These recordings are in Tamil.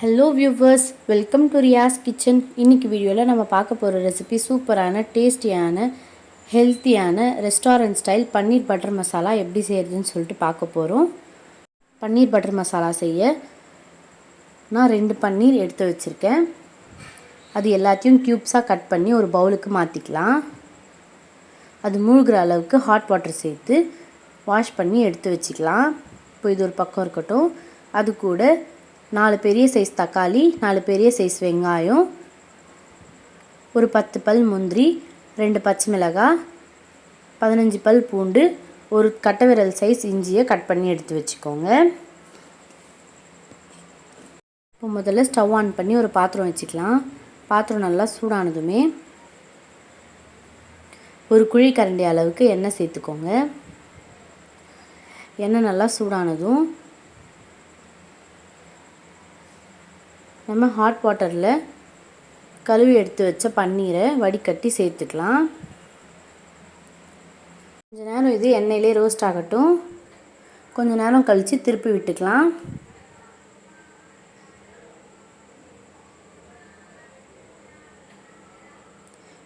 Hello viewers welcome to Riyas kitchen இன்றைக்கி வீடியோவில் நம்ம பார்க்க போகிற ரெசிபி சூப்பரான டேஸ்டியான ஹெல்த்தியான restaurant style paneer butter masala எப்படி செய்கிறதுன்னு சொல்லிட்டு பார்க்க போகிறோம் பன்னீர் பட்டர் மசாலா செய்ய நான் ரெண்டு பன்னீர் எடுத்து வச்சுருக்கேன். அது எல்லாத்தையும் க்யூப்ஸாக கட் பண்ணி ஒரு பவுலுக்கு மாற்றிக்கலாம் அது மூழ்கிற அளவுக்கு ஹாட் வாட்டர் சேர்த்து வாஷ் பண்ணி எடுத்து வச்சுக்கலாம். இப்போ இது ஒரு பக்கம் இருக்கட்டும். அது கூட நாலு பெரிய சைஸ் தக்காளி நாலு பெரிய சைஸ் வெங்காயம் ஒரு பத்து பல் முந்திரி ரெண்டு பச்சை மிளகாய் பதினஞ்சு பல் பூண்டு ஒரு கட்டை விரல் சைஸ் இஞ்சியை கட் பண்ணி எடுத்து வச்சுக்கோங்க. இப்போ முதல்ல ஸ்டவ் ஆன் பண்ணி ஒரு பாத்திரம் வச்சுக்கலாம். பாத்திரம் நல்லா சூடானதுமே ஒரு குழி கரண்டி அளவுக்கு எண்ணெய் சேர்த்துக்கோங்க. எண்ணெய் நல்லா சூடானதும் நம்ம ஹாட் வாட்டரில் கழுவி எடுத்து வச்ச பன்னீரை வடிகட்டி சேர்த்துக்கலாம். கொஞ்ச நேரம் இது எண்ணெயிலே ரோஸ்ட் ஆகட்டும். கொஞ்ச நேரம் கழித்து திருப்பி விட்டுக்கலாம்.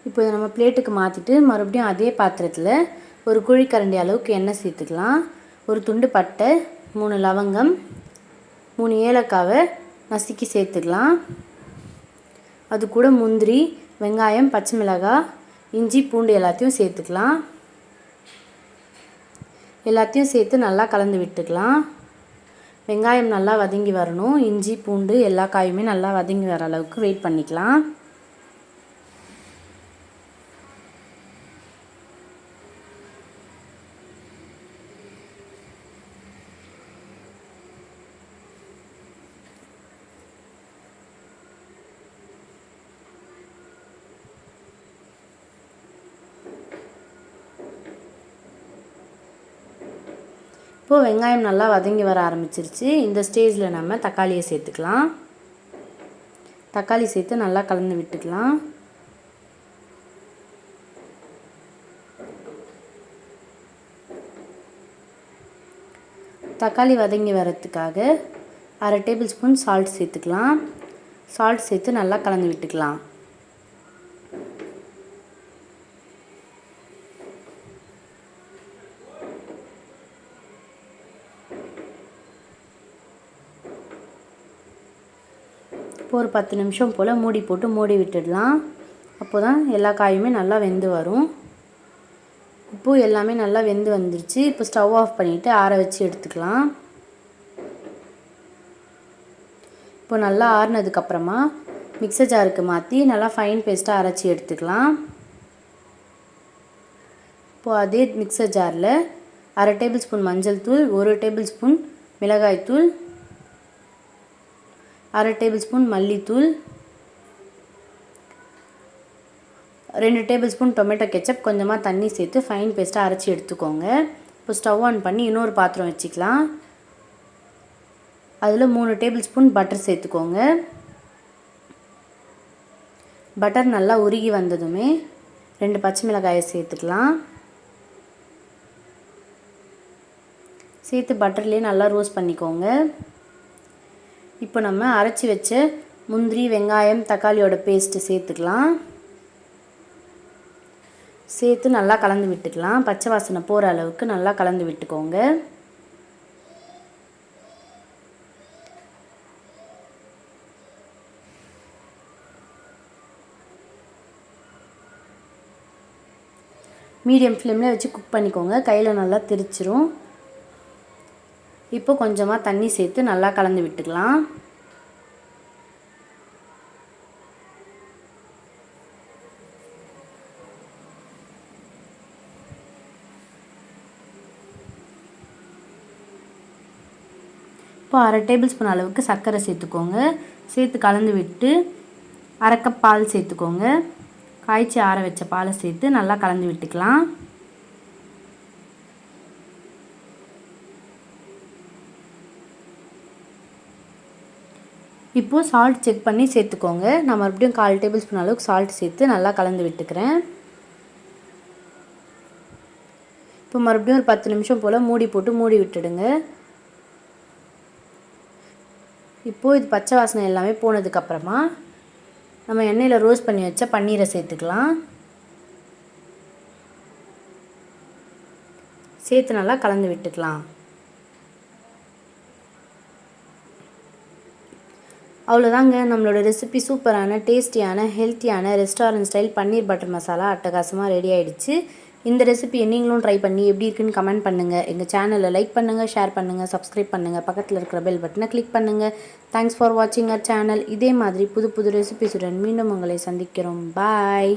இப்போ இதை நம்ம பிளேட்டுக்கு மாற்றிட்டு மறுபடியும் அதே பாத்திரத்தில் ஒரு குழிக்கரண்டி அளவுக்கு எண்ணெய் சேர்த்துக்கலாம். ஒரு துண்டு பட்டை மூணு லவங்கம் மூணு ஏலக்காவை நசுக்கி சேர்த்துக்கலாம். அது கூட முந்திரி வெங்காயம் பச்சை மிளகாய் இஞ்சி பூண்டு எல்லாத்தையும் சேர்த்துக்கலாம். எல்லாத்தையும் சேர்த்து நல்லா கலந்து விட்டுக்கலாம். வெங்காயம் நல்லா வதங்கி வரணும். இஞ்சி பூண்டு எல்லா காயுமே நல்லா வதங்கி வர அளவுக்கு வெயிட் பண்ணிக்கலாம். இப்போது வெங்காயம் நல்லா வதங்கி வர ஆரம்பிச்சிருச்சு. இந்த ஸ்டேஜில் நம்ம தக்காளியை சேர்த்துக்கலாம். தக்காளி சேர்த்து நல்லா கலந்து விட்டுக்கலாம். தக்காளி வதங்கி வரத்துக்காக அரை டேபிள் ஸ்பூன் சால்ட் சேர்த்துக்கலாம். சால்ட் சேர்த்து நல்லா கலந்து விட்டுக்கலாம். இப்போ ஒரு பத்து நிமிஷம் போல் மூடி போட்டு மூடி விட்டுடலாம். அப்போ தான் எல்லா காயுமே நல்லா வெந்து வரும். இப்போ எல்லாமே நல்லா வெந்து வந்துருச்சு. இப்போ ஸ்டவ் ஆஃப் பண்ணிவிட்டு ஆற வச்சு எடுத்துக்கலாம். இப்போ நல்லா ஆறுனதுக்கப்புறமா மிக்சர் ஜாருக்கு மாற்றி நல்லா ஃபைன் பேஸ்ட்டாக அரைச்சி எடுத்துக்கலாம். இப்போது அதே மிக்சர் ஜாரில் அரை டேபிள் ஸ்பூன் மஞ்சள் தூள் ஒரு டேபிள் ஸ்பூன் மிளகாய்த்தூள் அரை டேபிள் ஸ்பூன் மல்லித்தூள் ரெண்டு டேபிள் ஸ்பூன் டொமேட்டோ கெச்சப் கொஞ்சமாக தண்ணி சேர்த்து ஃபைன் பேஸ்ட்டாக அரைச்சி எடுத்துக்கோங்க. இப்போ ஸ்டவ் ஆன் பண்ணி இன்னொரு பாத்திரம் வச்சுக்கலாம். அதில் மூணு டேபிள் ஸ்பூன் பட்டர் சேர்த்துக்கோங்க. பட்டர் நல்லா உருகி வந்ததுமே ரெண்டு பச்சை மிளகாயை சேர்த்துக்கலாம். சேர்த்து பட்டர்லேயே நல்லா ரோஸ்ட் பண்ணிக்கோங்க. இப்போ நம்ம அரைச்சி வச்ச முந்திரி வெங்காயம் தக்காளியோட பேஸ்ட்டு சேர்த்துக்கலாம். சேர்த்து நல்லா கலந்து விட்டுக்கலாம். பச்சை வாசனை போகிற அளவுக்கு நல்லா கலந்து விட்டுக்கோங்க. மீடியம் ஃப்ளேமில் வச்சு குக் பண்ணிக்கோங்க. கையில் நல்லா திரிச்சிரும். இப்போ கொஞ்சமாக தண்ணி சேர்த்து நல்லா கலந்து விட்டுக்கலாம். இப்போ அரை டேபிள் ஸ்பூன் அளவுக்கு சர்க்கரை சேர்த்துக்கோங்க. சேர்த்து கலந்து விட்டு அரை கப் பால் சேர்த்துக்கோங்க. காய்ச்சி ஆற வச்ச பாலை சேர்த்து நல்லா கலந்து விட்டுக்கலாம். இப்போது சால்ட் செக் பண்ணி சேர்த்துக்கோங்க. நான் மறுபடியும் கால் டேபிள் ஸ்பூன் அளவுக்கு சால்ட் சேர்த்து நல்லா கலந்து விட்டுக்கிறேன். இப்போ மறுபடியும் ஒரு பத்து நிமிஷம் போல் மூடி போட்டு மூடி விட்டுடுங்க. இப்போது இது பச்சை வாசனை எல்லாமே போனதுக்கப்புறமா நம்ம எண்ணெயில் ரோஸ்ட் பண்ணி வச்ச பன்னீரை சேர்த்துக்கலாம். சேர்த்து நல்லா கலந்து விட்டுக்கலாம். அவ்வளோதாங்க நம்மளோட ரெசிபி சூப்பரான டேஸ்டியான ஹெல்த்தியான restaurant style paneer butter masala அட்டகாசமாக ரெடி ஆகிடுச்சு இந்த ரெசிபியை நீங்களும் ட்ரை பண்ணி எப்படி இருக்குன்னு கமெண்ட் பண்ணுங்கள் எங்கள் சேனலை லைக் பண்ணுங்கள் ஷேர் பண்ணுங்கள் சப்ஸ்கிரைப் பண்ணுங்கள் பக்கத்தில் இருக்கிற பெல் பட்டனை கிளிக் பண்ணுங்கள் தேங்க்ஸ் ஃபார் வாட்சிங் அர் சேனல் இதே மாதிரி புது புது ரெசிபிஸுடன் மீண்டும் உங்களை சந்திக்கிறோம். பாய்